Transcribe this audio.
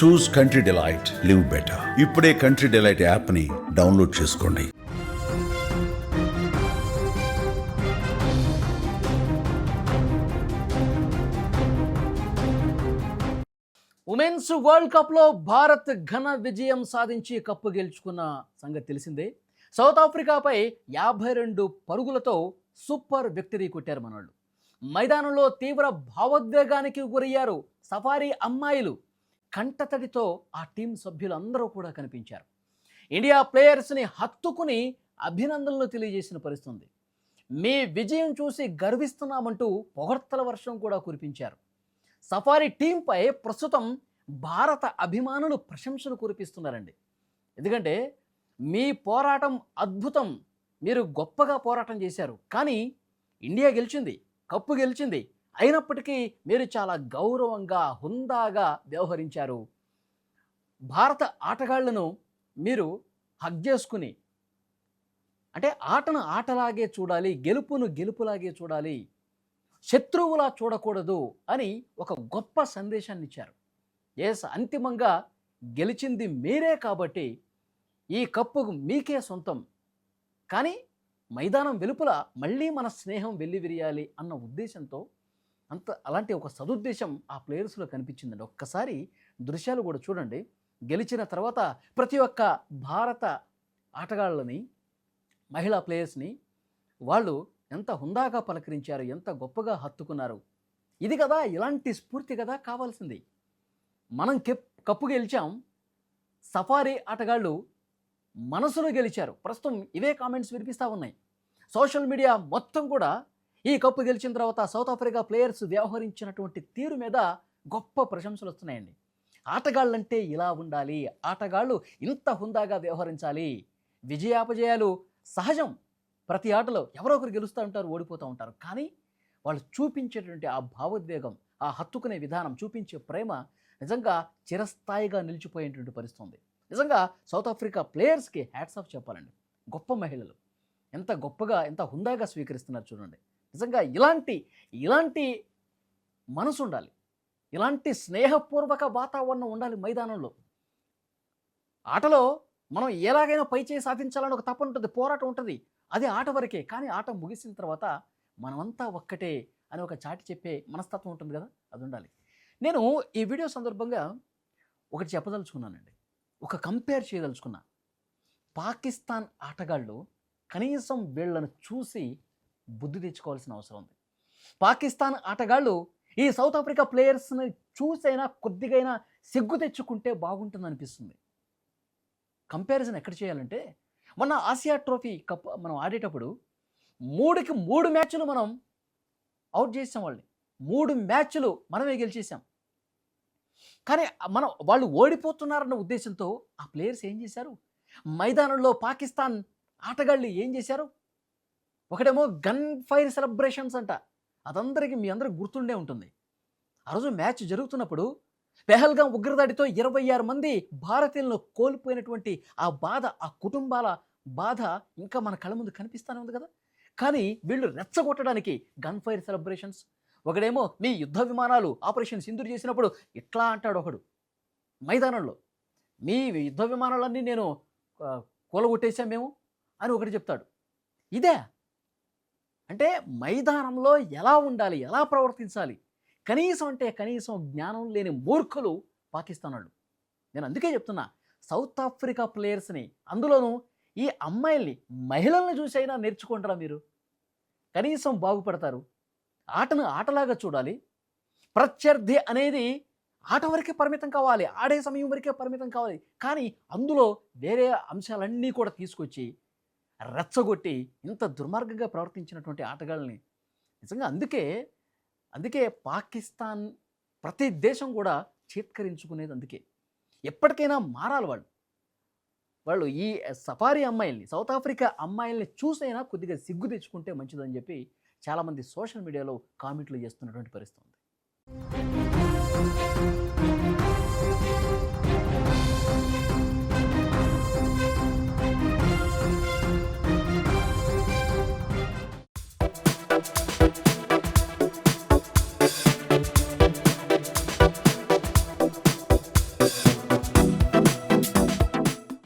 Choose country delight live better ఇప్పుడే country delight యాప్ని download చేసుకోండి. ఉమెన్స్ వరల్డ్ కప్లో భారత్ ఘన విజయం సాధించి కప్పు గెలుచుకున్న సంగతి తెలిసిందే. సౌత్ ఆఫ్రికాపై యాభై రెండు పరుగులతో సూపర్ విక్టరీ కొట్టారు మనోళ్ళు. మైదానంలో తీవ్ర భావోద్వేగానికి గురయ్యారు సఫారీ అమ్మాయిలు. కంటతడితో ఆ టీం సభ్యులందరూ కూడా కనిపించారు. ఇండియా ప్లేయర్స్ని హత్తుకుని అభినందనలు తెలియజేసిన పరిస్థితుంది. మీ విజయం చూసి గర్విస్తున్నామంటూ పొగడ్తల వర్షం కూడా కురిపించారు. సఫారీ టీంపై ప్రస్తుతం భారత అభిమానులు ప్రశంసలు కురిపిస్తున్నారండి. ఎందుకంటే మీ పోరాటం అద్భుతం. మీరు గొప్పగా పోరాటం చేశారు. కానీ ఇండియా గెలిచింది. కప్పు గెలిచింది. అయినప్పటికీ మీరు చాలా గౌరవంగా హుందాగా వ్యవహరించారు. భారత ఆటగాళ్ళను మీరు హగ్ చేసుకుని అంటే ఆటను ఆటలాగే చూడాలి గెలుపును గెలుపులాగే చూడాలి శత్రువులా చూడకూడదు అని ఒక గొప్ప సందేశాన్ని ఇచ్చారు. ఎస్ అంతిమంగా గెలిచింది మీరే కాబట్టి ఈ కప్పు మీకే సొంతం. కానీ మైదానం వెలుపల మళ్ళీ మన స్నేహం వెల్లివిరియాలి అన్న ఉద్దేశంతో అంత అలాంటి ఒక సదుద్దేశం ఆ ప్లేయర్స్లో కనిపించిందండి. ఒక్కసారి దృశ్యాలు కూడా చూడండి. గెలిచిన తర్వాత ప్రతి ఒక్క భారత ఆటగాళ్ళని మహిళా ప్లేయర్స్ని వాళ్ళు ఎంత హుందాగా పలకరించారు ఎంత గొప్పగా హత్తుకున్నారు. ఇది కదా ఇలాంటి స్ఫూర్తి కదా కావాల్సింది. మనం కెప్ కప్పు గెలిచాం సఫారీ ఆటగాళ్ళు మనసులో గెలిచారు. ప్రస్తుతం ఇవే కామెంట్స్ వినిపిస్తూ ఉన్నాయి. సోషల్ మీడియా మొత్తం కూడా ఈ కప్పు గెలిచిన తర్వాత సౌత్ ఆఫ్రికా ప్లేయర్స్ వ్యవహరించినటువంటి తీరు మీద గొప్ప ప్రశంసలు వస్తున్నాయండి. ఆటగాళ్ళంటే ఇలా ఉండాలి ఆటగాళ్ళు ఇంత హుందాగా వ్యవహరించాలి. విజయాపజయాలు సహజం. ప్రతి ఆటలో ఎవరో ఒకరు గెలుస్తూ ఉంటారు ఓడిపోతూ ఉంటారు. కానీ వాళ్ళు చూపించేటువంటి ఆ భావోద్వేగం ఆ హత్తుకునే విధానం చూపించే ప్రేమ నిజంగా చిరస్థాయిగా నిలిచిపోయేటువంటి పరిస్థితి ఉంది నిజంగా సౌత్ ఆఫ్రికా ప్లేయర్స్కి హ్యాట్స్ ఆఫ్ చెప్పాలండి. గొప్ప మహిళలు. ఎంత గొప్పగా ఎంత హుందాగా స్వీకరిస్తున్నారు చూడండి. నిజంగా ఇలాంటి ఇలాంటి మనసు ఉండాలి. ఇలాంటి స్నేహపూర్వక వాతావరణం ఉండాలి మైదానంలో. ఆటలో మనం ఎలాగైనా పై చేయి సాధించాలని ఒక తపన ఉంటుంది పోరాటం ఉంటుంది. అది ఆట వరకే కానీ ఆట ముగిసిన తర్వాత మనమంతా ఒక్కటే అని ఒక చాటి చెప్పే మనస్తత్వం ఉంటుంది కదా అది ఉండాలి. నేను ఈ వీడియో సందర్భంగా ఒకటి చెప్పదలుచుకున్నానండి. ఒక కంపేర్ చేయదలుచుకున్నా. పాకిస్తాన్ ఆటగాళ్ళు కనీసం వీళ్ళను చూసి బుద్ధి తెచ్చుకోవాల్సిన అవసరం ఉంది. పాకిస్తాన్ ఆటగాళ్ళు ఈ సౌత్ ఆఫ్రికా ప్లేయర్స్ని చూసైనా కొద్దిగైనా సిగ్గు తెచ్చుకుంటే బాగుంటుంది అనిపిస్తుంది కంపారిజన్ ఎక్కడ చేయాలంటే మొన్న ఆసియా ట్రోఫీ కప్ మనం ఆడేటప్పుడు మూడుకి మూడు మ్యాచ్లు మనం అవుట్ చేసాం వాళ్ళని. మూడు మ్యాచ్లు మనమే గెలిచేసాం. కానీ మనం వాళ్ళు ఓడిపోతున్నారన్న ఉద్దేశంతో ఆ ప్లేయర్స్ ఏం చేశారు? మైదానంలో పాకిస్తాన్ ఆటగాళ్ళు ఏం చేశారు? ఒకటేమో గన్ ఫైర్ సెలబ్రేషన్స్ అంట. అదందరికీ మీ అందరికి గుర్తుండే ఉంటుంది. ఆ రోజు మ్యాచ్ జరుగుతున్నప్పుడు పెహల్గాం ఉగ్రదాడితో ఇరవై ఆరు మంది భారతీయులను కోల్పోయినటువంటి ఆ బాధ ఆ కుటుంబాల బాధ ఇంకా మన కళ్ళ ముందు కనిపిస్తూనే ఉంది కదా? కానీ వీళ్ళు రెచ్చగొట్టడానికి గన్ ఫైర్ సెలబ్రేషన్స్ ఒకడేమో మీ యుద్ధ విమానాలు ఆపరేషన్ సింధూర్ చేసినప్పుడు ఇట్లా అంటాడు ఒకడు. మైదానంలో మీ యుద్ధ విమానాలన్నీ నేను ఆ, కూలగొట్టేశాం మేము అని ఒకటి చెప్తాడు. ఇదే అంటే మైదానంలో ఎలా ఉండాలి ఎలా ప్రవర్తించాలి? కనీసం అంటే కనీసం జ్ఞానం లేని మూర్ఖులు పాకిస్తాన్ వాళ్ళు. నేను అందుకే చెప్తున్నా సౌత్ ఆఫ్రికా ప్లేయర్స్ని అందులోనూ ఈ అమ్మాయిల్ని మహిళల్ని చూసైనా నేర్చుకుంటారా మీరు? కనీసం బాగుపడతారు. ఆటను ఆటలాగా చూడాలి. ప్రత్యర్థి అనేది ఆట వరకే పరిమితం కావాలి ఆడే సమయం వరకే పరిమితం కావాలి. కానీ అందులో వేరే అంశాలన్నీ కూడా తీసుకొచ్చి రెచ్చగొట్టి ఇంత దుర్మార్గంగా ప్రవర్తించినటువంటి ఆటగాళ్ళని. నిజంగా అందుకే అందుకే పాకిస్తాన్ ప్రతి దేశం కూడా చేత్కరించుకునేది అందుకే. ఎప్పటికైనా మారాలి వాళ్ళు. వాళ్ళు ఈ సఫారీ అమ్మాయిల్ని సౌత్ ఆఫ్రికా అమ్మాయిల్ని చూసైనా కొద్దిగా సిగ్గు తెచ్చుకుంటే మంచిదని చెప్పి చాలామంది సోషల్ మీడియాలో కామెంట్లు చేస్తున్నటువంటి పరిస్థితి ఉంది.